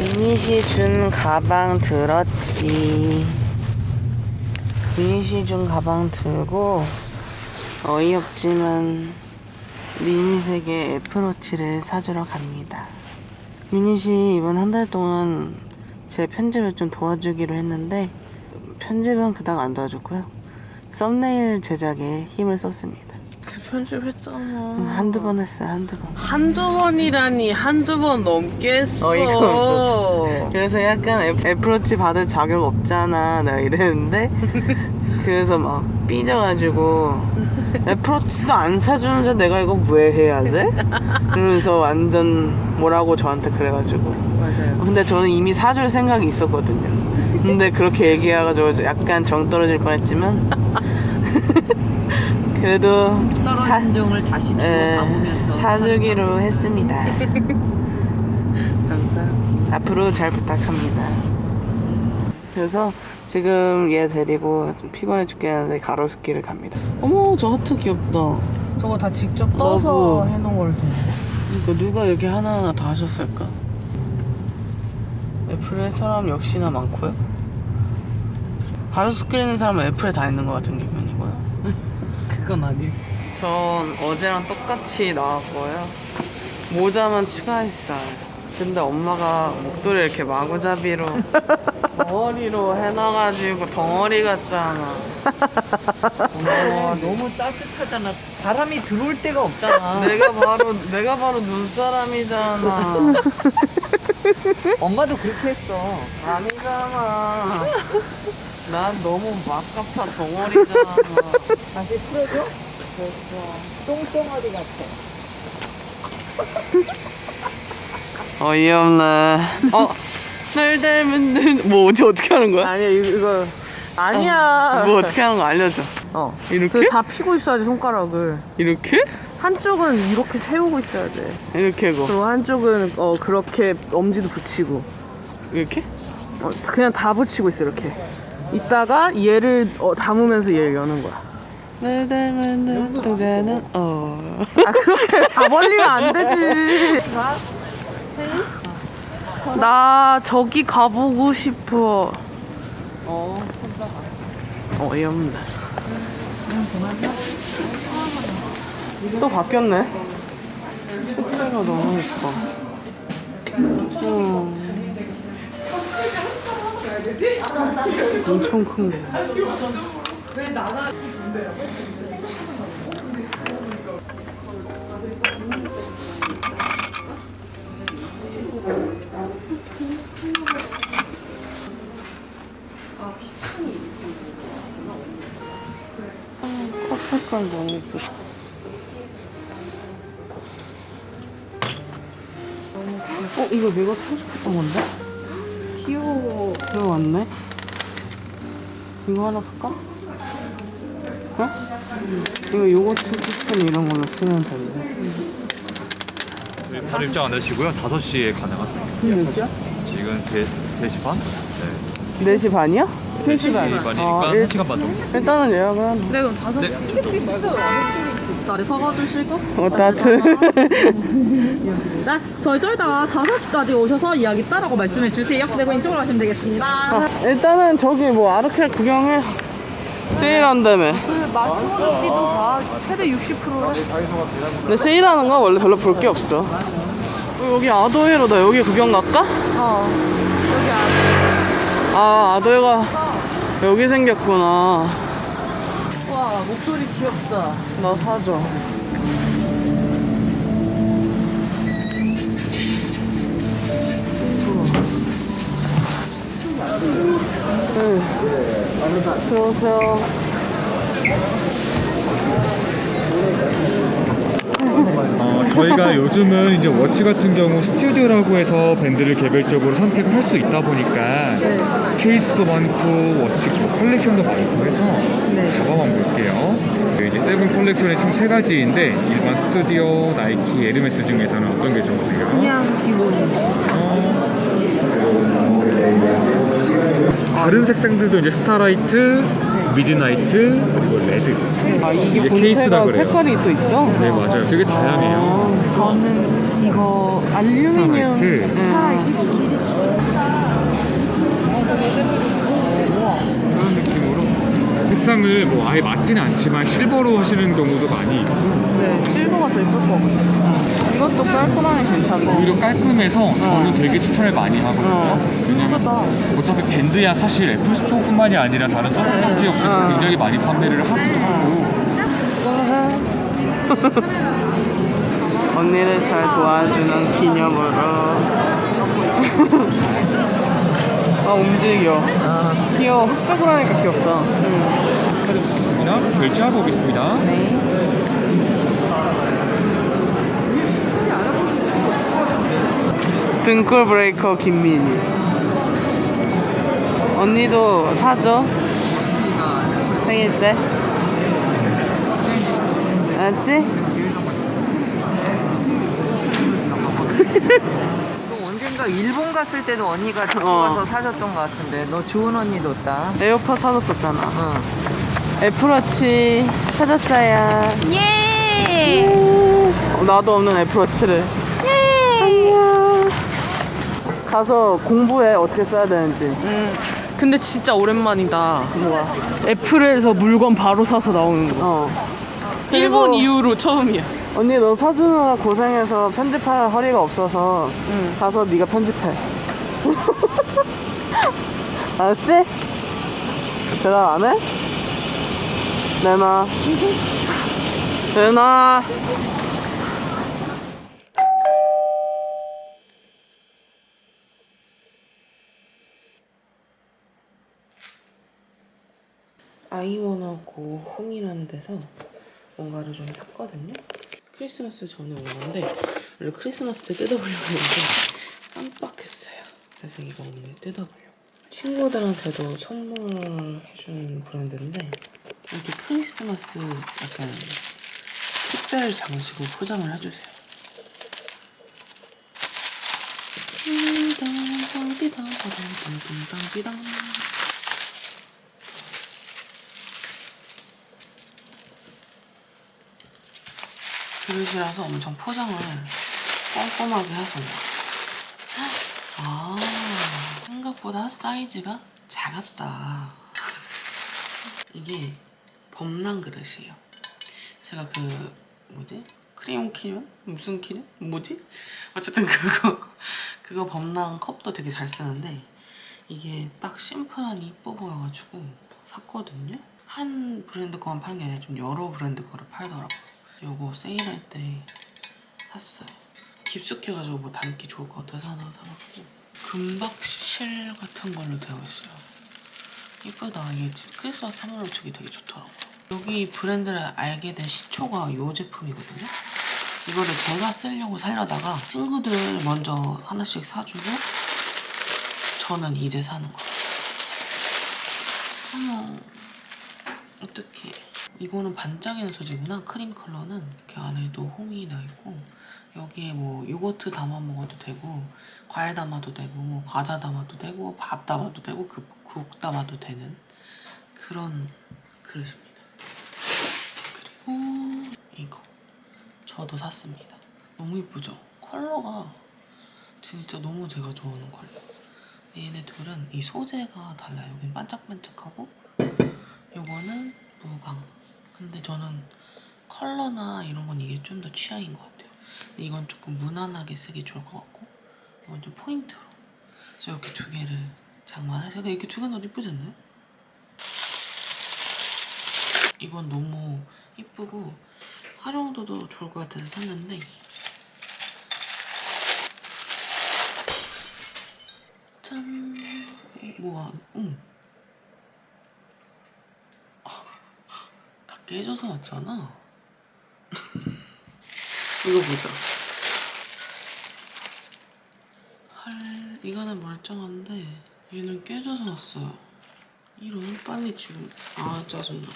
미니시 준 가방 들었지. 미니시 준 가방 들고 어이없지만 미니색의 애플워치를 사주러 갑니다. 미니시 이번 한 달 동안 제 편집을 좀 도와주기로 했는데 편집은 그닥 안 도와줬고요. 썸네일 제작에 힘을 썼습니다. 그 편집했잖아. 한두 번 했어요, 한두 번. 한두 번이라니 한두 번 넘게 했어. 어이가 없었어. 그래서 약간 애- 애플워치 받을 자격 없잖아. 내가 이랬는데. 그래서 막 삐져가지고 애플워치도 안 사주는데 내가 이거 왜 해야 돼? 그래서 완전 뭐라고 저한테 그래가지고. 맞아요. 근데 저는 이미 사줄 생각이 있었거든요. 근데 그렇게 얘기해가지고 약간 정 떨어질 뻔했지만. 그래도 떨어진 종을 다시 주워 에, 담으면서 사주기로 했습니다. 감사합니다. 앞으로 잘 부탁합니다. 그래서 지금 얘 데리고 좀 피곤해 죽겠는데 가로수길을 갑니다. 어머 저 하트 귀엽다. 저거 다 직접 떠서 너무. 해놓은 걸 텐데. 그러니까 누가 이렇게 하나하나 다 하셨을까? 애플에 사람 역시나 많고요. 가로수길 있는 사람은 애플에 다 있는 것 같은. 그 건 아니에요. 전 어제랑 똑같이 나왔고요. 모자만 추가했어요. 근데 엄마가 목도리 이렇게 마구잡이로 덩어리로 해놔가지고 덩어리 같잖아. 아, 너무 따뜻하잖아. 바람이 들어올 데가 없잖아. 내가 바로 내가 바로 눈사람이잖아. 엄마도 그렇게 했어. 아니잖아. 난 너무 막갑파 덩어리잖아. 다시 풀어줘? 됐어. 똥덩어리 같아. 어이없네. 어, 날 닮은 눈. 뭐 어제 어떻게 하는 거야? 아니야 이거, 이거 아니야. 뭐 어떻게 하는 거 알려줘. 어. 이렇게? 그다 피고 있어야지 손가락을. 이렇게? 한쪽은 이렇게 세우고 있어야 돼. 이렇게 하고 그리고 한쪽은 어 그렇게 엄지도 붙이고. 이렇게? 어, 그냥 다 붙이고 있어 이렇게. 이따가 얘를 어, 담으면서 얘를 여는 거야. 날 닮은 눈동자는 어. 아 그렇게 다 벌리면 안 되지. 나 저기 가보고 싶어. 어. 어이없네. 또 바뀌었네. 색깔가 너무 예뻐. 음. 엄청 큰 거. 컵 색깔 너무 예쁘다. 어, 이거 내가 사고 싶었던 건데? 귀여워. 들어왔네? 이거 하나 살까? 어? 이거 요거트 스푼 이런 걸로 쓰면 되는데. 저희 바로 입장 안 되시고요. 5시에 가능하세요. 지금 몇 시야? 지금 대, 3시 반? 4시 반이야? 3시 반. 3시 반이니까 아, 1시간 반 정도. 일단은 예약을 하네. 네 그럼 다섯 시. 자리 서봐주시고 어, 따뜻. 네, 저희 쫄다가 5시까지 오셔서 이야기 따라고 말씀해 주세요 네, 그럼 이쪽으로 가시면 되겠습니다 일단은 저기 뭐 아르케 구경해. 세일한다며. 그 마스모노기도 다 최대 60%래. 근데 세일하는 거 원래 별로 볼 게 없어. 어, 여기 아도해로 나 여기 구경 갈까? 어. 여기 안. 아 아도해가 여기 생겼구나. 와 목소리 귀엽다. 나 사줘. 응. 들어오세요. 어, 저희가 요즘은 이제 워치 같은 경우 스튜디오라고 해서 밴드를 개별적으로 선택을 할 수 있다 보니까 케이스도 많고 워치 뭐 컬렉션도 많고 해서 잡아만 볼게요. 그 이제 세븐 컬렉션이 총 세 가지인데 일반 스튜디오, 나이키, 에르메스 중에서는 어떤 게 좋으세요? 그냥 기본. 어... 다른 색상들도 이제 스타라이트, 미드나이트, 그리고 레드. 아 이게 본체가 그래요. 색깔이 또 있어? 네 맞아요. 되게 다양해요. 아, 저는 이거 알루미늄 스타라이트. 스타라이트. 음. 그런 색상을 뭐 아예 맞지는 않지만 실버로 하시는 경우도 많이 있고 네, 실버가 더 예쁠 것 같아. 이것도 깔끔하게 괜찮네. 오히려 깔끔해서 저는 되게 추천을 많이 하거든요. 어. 왜냐면 어차피 밴드야 사실 애플 스토어뿐만이 아니라 다른 서드파티 업체에서 굉장히 많이 판매를 하기도 하고 언니를 잘 도와주는 기념으로. 아 움직여. 귀여워. 흑백으로 하니까 귀엽다. 그냥 결제하고 오겠습니다. 등골 브레이커 김민희. 언니도 사줘. 생일 때. 알았지? 일본 갔을 때도 언니가 데리고 어. 가서 사줬던 것 같은데 너 좋은 언니도 있다. 에어팟 사줬었잖아. 응. 애플워치 찾았어요. 예! 어, 나도 없는 애플워치를. 안녕. 가서 공부해 어떻게 써야 되는지. 근데 진짜 오랜만이다. 뭐가? 애플에서 물건 바로 사서 나오는 거. 어. 일본 이후로 처음이야. 언니 너 사주느라 고생해서 편집할 허리가 없어서 가서 네가 편집해. 알았지? 대답 안 해? 내놔. 내놔. 아이원하고 홈이라는 데서 뭔가를 좀 샀거든요. 크리스마스 전에 온 건데 원래 크리스마스 때 뜯어보려고 했는데 깜빡했어요. 그래서 이거 오늘 뜯어보려고. 친구들한테도 선물해주는 브랜드인데 이렇게 크리스마스 약간 특별 장식으로 포장을 해주세요. 삐당 그릇이라서 엄청 포장을 꼼꼼하게 해줍니다. 아, 생각보다 사이즈가 작았다. 이게 범람 그릇이에요. 제가 그 뭐지? 크레용 캐년? 무슨 캐년? 뭐지? 어쨌든 그거 그거 범람 컵도 되게 잘 쓰는데 이게 딱 심플하니 이뻐 보여가지고 샀거든요. 한 브랜드 거만 파는 게 아니라 좀 여러 브랜드 거를 팔더라고. 요 거 세일할 때 샀어요. 깊숙해가지고 뭐 담기 좋을 것 같아서 하나 사봤고 금박실 같은 걸로 되어 있어요. 이쁘다. 이게 진- 크리스마스 선물로 주기 되게 좋더라고요. 여기 브랜드를 알게 된 시초가 이 제품이거든요. 이거를 제가 쓰려고 살려다가 친구들 먼저 하나씩 사주고 저는 이제 사는 거예요. 어머, 어떡해. 이거는 반짝이는 소재구나. 크림 컬러는 이렇게 안에도 홈이 나 있고 여기에 뭐 요거트 담아 먹어도 되고 과일 담아도 되고 뭐 과자 담아도 되고 밥 담아도 되고 그, 국 담아도 되는 그런 그릇입니다. 그리고 이거 저도 샀습니다. 너무 이쁘죠? 컬러가 진짜 너무 제가 좋아하는 컬러. 얘네 둘은 이 소재가 달라요. 여긴 반짝반짝하고 요거는 무광. 근데 저는 컬러나 이런 건 이게 좀 더 취향인 것 같아요. 근데 이건 조금 무난하게 쓰기 좋을 것 같고 이건 좀 포인트로. 그래서 이렇게 두 개를 장만해서 근데 이렇게 두 개는 너무 이쁘지 않나요? 이건 너무 이쁘고 활용도도 좋을 것 같아서 샀는데 짠 뭐가 응 깨져서 왔잖아. 이거 보자. 할 이거는 멀쩡한데 얘는 깨져서 왔어요. 이런 빨리 지금 아 짜증나.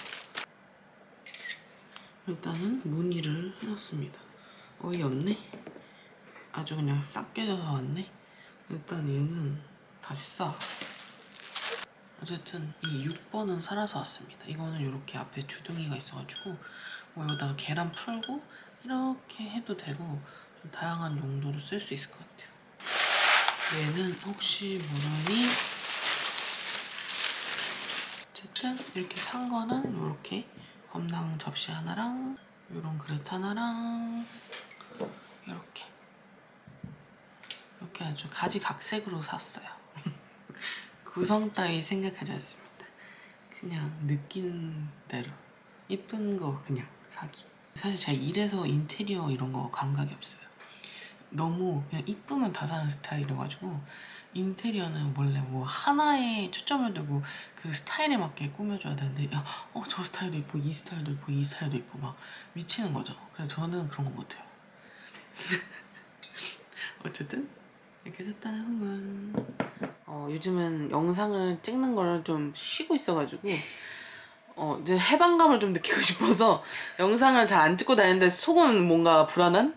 일단은 무늬를 해놨습니다. 어이없네. 아주 그냥 싹 깨져서 왔네. 일단 얘는 다시 싸. 어쨌든 이 6번은 살아서 왔습니다. 이거는 이렇게 앞에 주둥이가 있어가지고 뭐 여기다가 계란 풀고 이렇게 해도 되고 좀 다양한 용도로 쓸 수 있을 것 같아요. 얘는 혹시 모르니 어쨌든 이렇게 산 거는 이렇게 검당 접시 하나랑 이런 그릇 하나랑 이렇게 이렇게 아주 가지각색으로 샀어요. 구성 따위 생각하지 않습니다. 그냥 느낀 대로 이쁜 거 그냥 사기. 사실 제가 이래서 인테리어 이런 거 감각이 없어요. 너무 그냥 이쁘면 다 사는 스타일이어가지고 인테리어는 원래 뭐 하나에 초점을 두고 그 스타일에 맞게 꾸며줘야 되는데 어 저 스타일도 이쁘고 이 스타일도 이쁘고 이 스타일도 이쁘고 막 미치는 거죠. 그래서 저는 그런 거 못해요. 어쨌든 이렇게 샀다는 후문. 어 요즘은 영상을 찍는 걸좀 쉬고 있어가지고 어 이제 해방감을 좀 느끼고 싶어서 영상을 잘 안 찍고 다니는데 속은 뭔가 불안한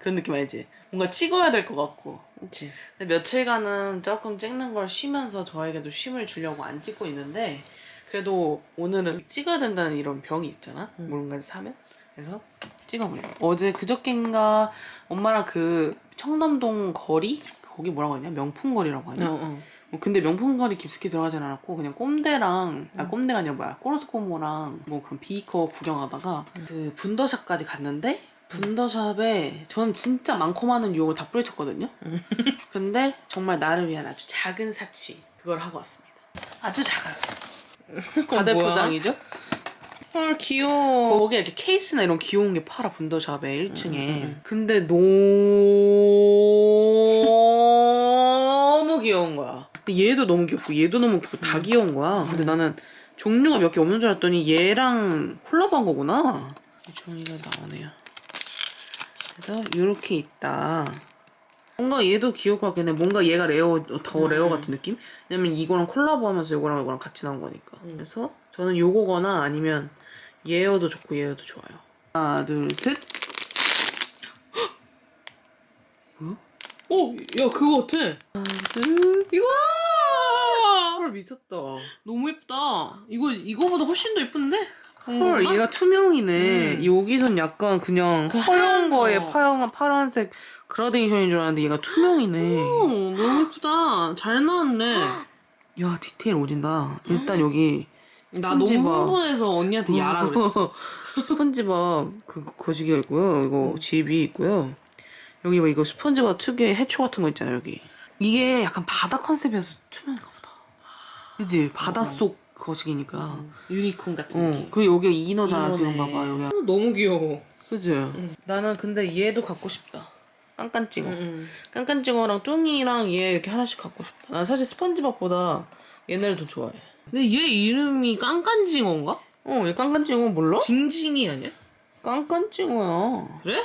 그런 느낌 알지? 뭔가 찍어야 될 것 같고. 그치. 근데 며칠간은 조금 찍는 걸 쉬면서 저에게도 쉼을 주려고 안 찍고 있는데 그래도 오늘은 찍어야 된다는 이런 병이 있잖아. 뭔가를 사면. 그래서 찍어보려고. 어제 그저께인가 엄마랑 그 청담동 거리 거기 뭐라고 하냐? 명품거리라고 하냐? 어. 뭐 근데 명품거리 깊숙이 들어가진 않았고 그냥 꼼데랑 아 꼼데가 아니라 뭐야 꼬르스코모랑 뭐 그런 비커 구경하다가 그 분더샵까지 갔는데 분더샵에 저는 진짜 많고 많은 유혹을 다 뿌리쳤거든요 근데 정말 나를 위한 아주 작은 사치 그걸 하고 왔습니다 아주 작아요 가대 뭐야? 포장이죠 헐 귀여워. 거기에 이렇게 케이스나 이런 귀여운 게 팔아 분더샵에 1층에. 근데 너무 귀여운 거야. 근데 얘도 너무 귀엽고 얘도 너무 귀엽고 다 귀여운 거야. 근데 나는 종류가 몇 개 없는 줄 알았더니 얘랑 콜라보한 거구나. 이 종이가 나오네요. 그래서 이렇게 있다. 뭔가 얘도 귀여울 것 같긴 해. 뭔가 얘가 레어 더 레어 같은 느낌? 왜냐면 이거랑 콜라보하면서 이거랑 이거랑 같이 나온 거니까. 그래서 저는 요거거나 아니면 얘여도 좋고 얘여도 좋아요. 하나, 둘, 셋. 어, 야 그거 같아. 둘. 이거 헐 미쳤다. 너무 예쁘다. 이거 이거보다 훨씬 더 예쁜데? 헐 얘가 투명이네. 음. 여기선 약간 그냥 허연 거에 거. 파란 파란색 그라데이션인 줄 알았는데 얘가 투명이네. 어, 너무 예쁘다. 잘 나왔네. 야 디테일 오진다. 일단 여기 나 너무 스펀지밥. 흥분해서 언니한테 야라 그랬어. 스펀지밥 그 거시기가 있고요. 이거 집이 있고요. 여기 뭐 이거 스펀지밥 특유의 해초 같은 거 있잖아요. 여기 이게 약간 바다 컨셉이어서 투명인가 보다. 그지 바닷속 거시기니까. 유니콘 같은 어. 느낌. 그리고 여기 이너잖아 지금 이너네. 봐봐 여기. 어, 너무 귀여워. 그지? 나는 근데 얘도 갖고 싶다. 깐깐찡어. 응. 깐깐찡어랑 뚱이랑 얘 이렇게 하나씩 갖고 싶다. 난 사실 스펀지밥보다 얘네를 더 좋아해. 근데 얘 이름이 깐깐징어인가? 어, 얘 깐깐찡어 몰라? 징징이 아니야? 깐깐찡어야. 그래?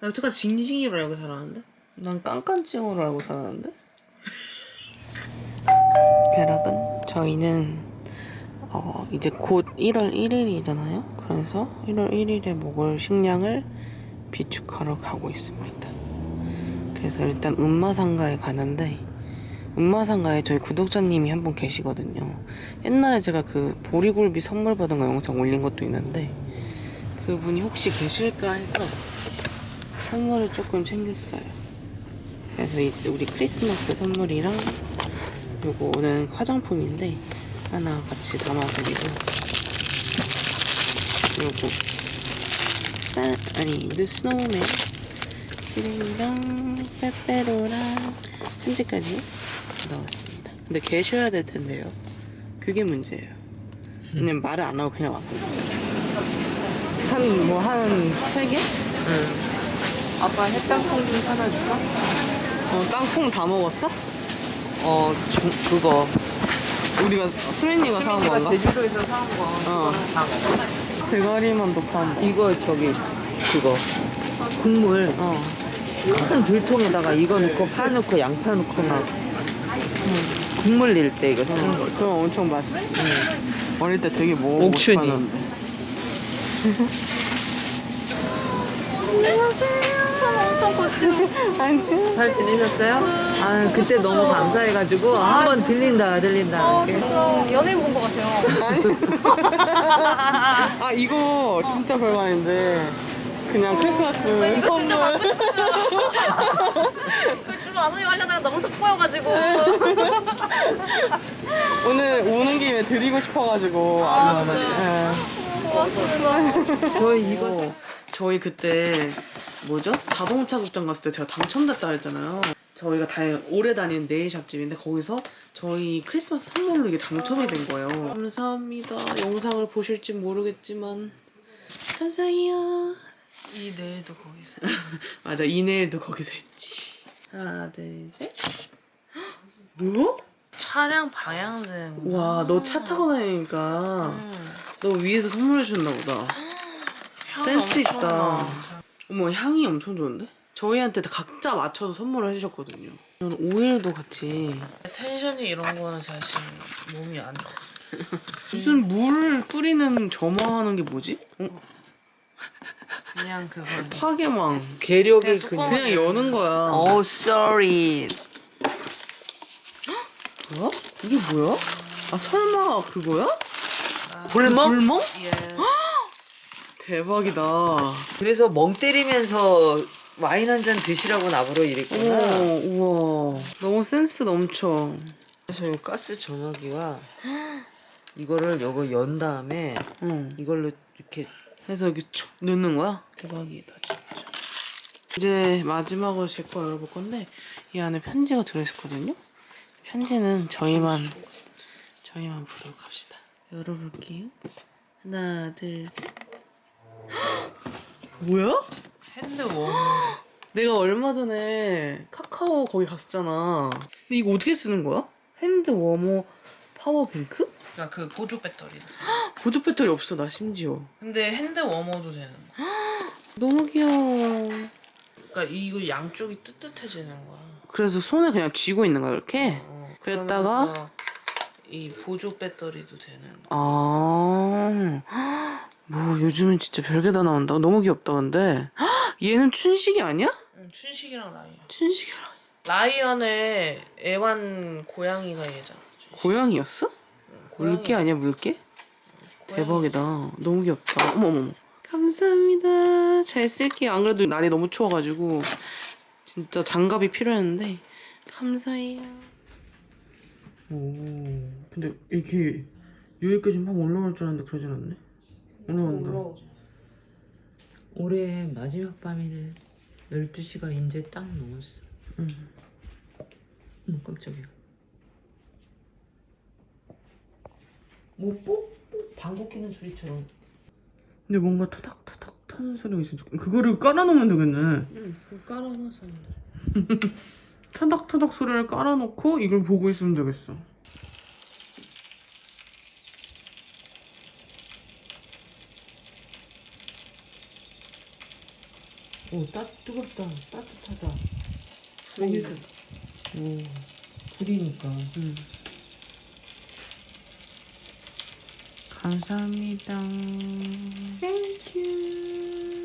나 여태까지 징징이로 알고 살았는데. 난 깐깐찡어로 알고 살았는데? 여러분, 저희는 어, 이제 곧 1월 1일이잖아요. 그래서 1월 1일에 먹을 식량을 비축하러 가고 있습니다. 그래서 일단 음마상가에 가는데 음마상가에 저희 구독자님이 한 분 계시거든요. 옛날에 제가 그 보리굴비 선물 받은 거 영상 올린 것도 있는데 그분이 혹시 계실까 해서 선물을 조금 챙겼어요. 그래서 이- 우리 크리스마스 선물이랑 요거는 화장품인데 하나 같이 담아드리고 요거 사, 아니 느 스노우맨 키링이랑 빼빼로랑 편지까지 넣었습니다. 근데 계셔야 될 텐데요. 그게 문제예요. 왜냐면 말을 안 하고 그냥 왔거든요. 한 뭐 한 세 개? 응. 아빠 햇땅콩 좀 사다 줄까? 어, 땅콩 다 먹었어? 어, 주, 그거. 우리가, 수민이가 사온 건가? 제주도에서 사온 거. 어. 다 먹어. 대가리만도 파는 이거 저기 그거 국물 어. 큰 들통에다가 이거 넣고 파 넣고 양파 넣고 막 국물 낼 때 이거 쓰는 거. 그럼 엄청 맛있지. 어릴 때 되게 먹어보고 옥춘이. 싶었는데. 안녕. 잘 지내셨어요? 아 그때 너무 감사해가지고 한번 들린다 들린다. 이렇게. 연예인 본 것 같아요. 아, 이거 진짜 별거 아닌데. 그냥 크리스마스 이거 진짜 선물. 받고 싶죠. 그 주로 아선이 하려다가 너무 속 보여가지고. 오늘 오는 김에 드리고 싶어가지고 아, 네. 저희 이거 저희 그때 뭐죠? 자동차 극장 갔을 때 제가 당첨됐다 그랬잖아요. 저희가 다 오래 다니는 네일샵 집인데 거기서 저희 크리스마스 선물로 이게 당첨이 된 거예요. 감사합니다. 영상을 보실지 모르겠지만 감사해요. 이 내일도 거기서. 맞아 이 네일도 거기서 했지. 하나 둘 셋. 뭐야? 차량 방향등. 와 너 차 타고 다니니까 너 위에서 선물해 줬나 보다. 센스 있다. 어머 향이 엄청 좋은데? 저희한테 다 각자 맞춰서 선물을 해주셨거든요. 저는 오일도 같이 텐션이 이런 거는 사실 몸이 안 좋아. 무슨 물을 뿌리는 점화하는 게 뭐지? 어? 그냥 그거. 파괴망. 괴력이 뚜껑- 그냥 그냥 여는 거야. 오 sorry 뭐야? 이게 뭐야? 아 설마 그거야? 불멍? 불멍? 예. 대박이다. 그래서 멍 때리면서 와인 한 잔 드시라고 나보러 이랬구나 오, 우와. 너무 센스 넘쳐. 그래서 이 가스 전화기와 이거를 요거 연 다음에 응. 이걸로 이렇게 해서 이렇게 쭉 넣는 거야? 대박이다, 진짜. 이제 마지막으로 제 거 열어볼 건데, 이 안에 편지가 들어있었거든요? 편지는 저희만, 저희만 보도록 합시다. 열어볼게요. 하나, 둘, 셋. 뭐야? 핸드워. 내가 얼마 전에 카카오 거기 갔었잖아. 근데 이거 어떻게 쓰는 거야? 핸드 워머 파워뱅크? 그러니까 그 보조 배터리. 보조 배터리 없어, 나 심지어. 근데 핸드 워머도 되는 거. 너무 귀여워. 그러니까 이거 양쪽이 뜨뜻해지는 거야. 그래서 손에 그냥 쥐고 있는 거야, 이렇게? 어, 그랬다가? 그러면서 이 보조 배터리도 되는 거. 아, 뭐 요즘은 진짜 별게 다 나온다. 너무 귀엽다, 근데. 얘는 춘식이 아니야? 응, 춘식이랑 라이언. 춘식이랑. 라이언의 애완 고양이가 얘잖아. 춘식. 고양이였어? 고양이. 물개 아니야, 물개? 고양이. 대박이다. 너무 귀엽다. 어머머머. 감사합니다. 잘 쓸게요. 안 그래도 날이 너무 추워가지고 진짜 장갑이 필요했는데 감사해요. 오, 근데 이렇게 여기까지 막 올라올 줄 알았는데 그러진 않네. 올라온다. 올해 마지막 밤에는 12시가 이제 딱 넘었어 응. 어머 깜짝이야 뭐 뽁뽁 방귀 끼는 소리처럼. 근데 뭔가 토닥토닥 타는 소리가 있어. 그거를 깔아놓으면 되겠네. 응, 그거 깔아놔서. 토닥토닥 소리를 깔아놓고 이걸 보고 있으면 되겠어. 오 따, 뜨겁다 따뜻하다 여기서. 오 불이니까 응. 감사합니다. 땡큐.